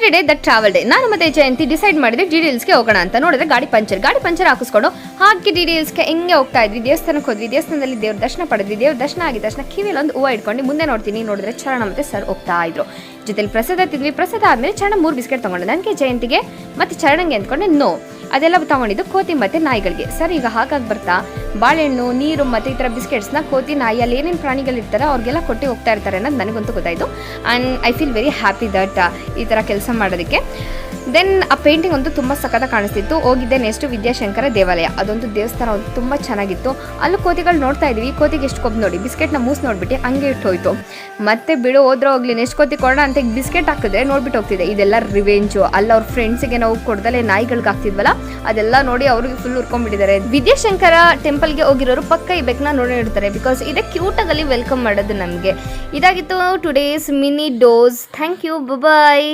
Saturday the travel day ನಾನು ಮತ್ತೆ ಜಯಂತಿ decide ಮಾಡಿದ್ರೆ ಡಿ ಗೆ ಹೋಗೋಣ ಅಂತ ನೋಡಿದ್ರೆ ಗಾಡಿ ಪಂಚರ್. ಗಾಡಿ ಪಂಚರ್ ಹಾಕಿಸ್ಕೊಂಡು ಹಾಕಿ ಡಿ ಗೆ ಹೆಂಗೆ ಹೋಗ್ತಾ ಇದ್ವಿ ದೇವಸ್ಥಾನಕ್ಕೆ ಹೋದ್ವಿ ದೇವಸ್ಥಾನದಲ್ಲಿ ದೇವ್ರ ದರ್ಶನ ಪಡೆದ್ವಿ ದೇವ್ರ ದರ್ಶನ ಆಗಿದ ತಕ್ಷಣ ಕಿವಿಯಲ್ಲಿ ಒಂದು ಹೂವು ಇಟ್ಕೊಂಡು ಮುಂದೆ ನೋಡ್ತೀನಿ. ನೋಡಿದ್ರೆ ಚರಣ ಮತ್ತೆ ಸರ್ ಹೋಗ್ತಾ ಇದ್ರು. ಜೊತೆಲಿ ಪ್ರಸಾದ ತಿದ್ವಿ. ಪ್ರಸಾದ ಆದ್ಮೇಲೆ ಚರಣ ಮೂರು ಬಿಸ್ಕೆಟ್ ತಗೊಂಡೆ ನನಗೆ ಜಯಂತಿಗೆ ಮತ್ತೆ ಚರಣಂಗೆ ಅಂದ್ಕೊಂಡೆ ನೋ ಅದೆಲ್ಲ ತಗೊಂಡಿದ್ದು ಕೋತಿ ಮತ್ತೆ ನಾಯಿಗಳಿಗೆ. ಸರ್, ಈಗ ಹಾಗಾಗಿ ಬರ್ತಾ, ಬಾಳೆಹಣ್ಣು, ನೀರು ಮತ್ತೆ ಈ ಥರ ಬಿಸ್ಕೆಟ್ಸ್ನ ಕೋತಿ ನಾಯಿ ಅಲ್ಲಿ ಏನೇನು ಪ್ರಾಣಿಗಳಿರ್ತಾರೆ ಅವ್ರಿಗೆಲ್ಲ ಕೊಟ್ಟು ಹೋಗ್ತಾ ಇರ್ತಾರೆ ಅನ್ನೋದು ನನಗಂತೂ ಗೊತ್ತಾಯಿತು. And I feel very happy that ಈ ಥರ ಕೆಲಸ ಮಾಡೋದಕ್ಕೆ. ದೆನ್ ಆ ಪೇಂಟಿಂಗ್ ಅಂತೂ ತುಂಬ ಸಖತ್ತ ಕಾಣಿಸ್ತಿತ್ತು. ಹೋಗಿದ್ದೆ ನೆಕ್ಸ್ಟ್ ವಿದ್ಯಾಶಂಕರ ದೇವಾಲಯ. ಅದೊಂದು ದೇವಸ್ಥಾನ ಒಂದು ತುಂಬ ಚೆನ್ನಾಗಿತ್ತು. ಅಲ್ಲಿ ಕೋತಿಗಳು ನೋಡ್ತಾ ಇದ್ವಿ. ಕೋತಿಗೆ ಎಷ್ಟು ಕೊಬ್ಬು ನೋಡಿ, ಬಿಸ್ಕೆಟ್ನ ಮೂಸ್ ನೋಡ್ಬಿಟ್ಟು ಹಂಗೆ ಇಟ್ಟು ಹೋಯ್ತು. ಮತ್ತೆ ಬಿಡು, ಹೋದ್ರೆ ಹೋಗ್ಲಿ ನೆಕ್ಸ್ಟ್ ಕೋತಿ ಕೊಡೋಣ ಅಂತ ಬಿಸ್ಕೆಟ್ ಹಾಕಿದ್ರೆ ನೋಡ್ಬಿಟ್ಟು ಹೋಗ್ತಿದೆ ಇದೆಲ್ಲ ರಿವೆಂಜು ಅಲ್ಲ ಅವ್ರ ಫ್ರೆಂಡ್ಸಿಗೆ ನಾವು ಕೊಡ್ದಲೆ ನಾಯಿಗಳಿಗೆ ಹಾಕ್ತಿದ್ವಲ್ಲ ಅದೆಲ್ಲ ನೋಡಿ ಅವ್ರಿಗೆ ಫುಲ್ ಉರ್ಕೊಂಡ್ಬಿಟ್ಟಿದ್ದಾರೆ. ವಿದ್ಯಾಶಂಕರ ಟೆಂಪಲ್ಗೆ ಹೋಗಿರೋರು ಪಕ್ಕ ಈ ಬೆಕ್ನ ನೋಡಿ ಇಡ್ತಾರೆ ಬಿಕಾಸ್ ಇದೇ ಕ್ಯೂಟಾಗಲ್ಲಿ ವೆಲ್ಕಮ್ ಮಾಡೋದು ನಮಗೆ. ಇದಾಗಿತ್ತು today's mini dose thank you bye